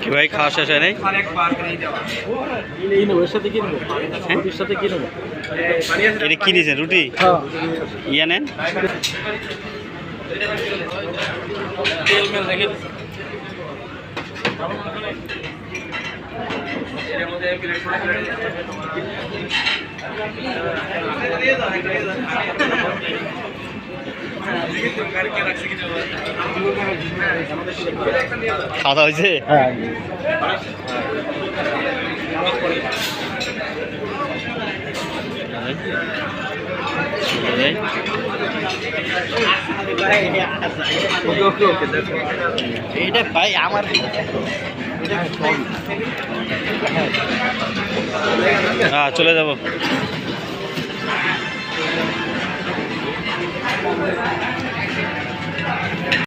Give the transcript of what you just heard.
কি ভাই খাওয়া শেষ হয়? নাই হ্যাঁ? এটা কি নিয়েছেন রুটি? হ্যাঁ। ইয়া নেন। খাওয়া দাওয়া হয়েছে? হ্যাঁ। এইটা ভাই আমার হ্যাঁ চলে। যাব।